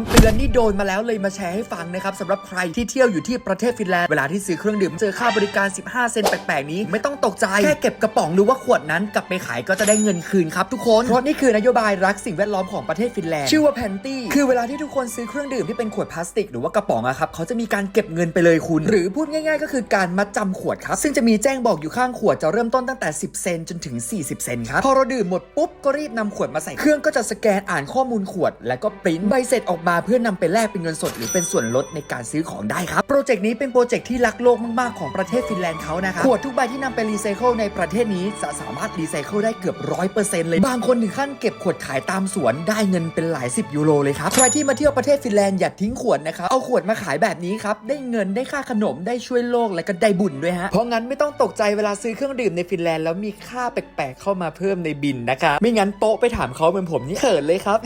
ำเตือนนี่โดนมาแล้วเลยมาแชร์ให้ฟังนะครับสำหรับใครที่เที่ยวอยู่ที่ประเทศฟินแลนด์เวลาที่ซื้อเครื่องดื่มเจอค่าบริการ 15 เซนแปลกๆนี้ ไม่ต้องตกใจ แค่เก็บกระป๋องหรือว่าขวดนั้นกลับไปขายก็จะได้เงินคืนครับทุกคนเพราะนี่คือนโยบายรักสิ่งแวดล้อมของประเทศฟินแลนด์ชื่อว่าแพนตี้คือเวลาที่ทุกคนซื้อเครื่องดื่มที่เป็นขวดพลาสติก หรือว่ากระป๋องอะครับเขาจะมีการเก็บเงินไปเลยคุณ หรือพูดง่าย ๆ ก็คือการมัดจำขวดครับซึ่งจะมีแจ้งบอกอยู่ข้างขวดจะเริ่มต้นตั้งแต่ 10 เซนจนถึง 40 เซนครับพอเราดื่มหมดปุ๊บก็รีบนำขวดมาใส่เครื่องก็จะสแกนอ่านข้อมูลขวด แล้วก็ปริ้นใบเสร็จออกมาเพื่อนำไปแลกเป็นเงินสด หรือเป็นส่วนลดในการซื้อของได้ครับ โปรเจกต์นี้เป็นโปรเจกต์ที่รักโลกมาก ๆ ของประเทศฟินแลนด์เขานะครับขวดทุกใบที่นำไปรีไซเคิลในประเทศนี้จะสามารถรีไซเคิลได้เกือบร้อยเปอร์เซ็นต์เลย บางคนถึงขั้นเก็บขวดขายตามสวนได้เงินเป็นหลายสิบยูโรเลยครับ ใครที่มาเที่ยวประเทศฟินแลนด์อย่าทิ้งขวดนะครับ เอาขวดมาขายแบบนี้ครับ ได้เงินได้ค่าขนมได้ช่วยโลกและก็ได้บุญด้วยฮะ เพราะงั้นไม่ต้องตกใจเวลาซื้อเครื่องดื่มในฟินแลนด์แล้วมีค่าแปลกๆเข้ามาเพิ่มในบินนะคะ ไม่งั้นโป๊ะไปถามเขาเหมือนผมนี่เขินเลยครับ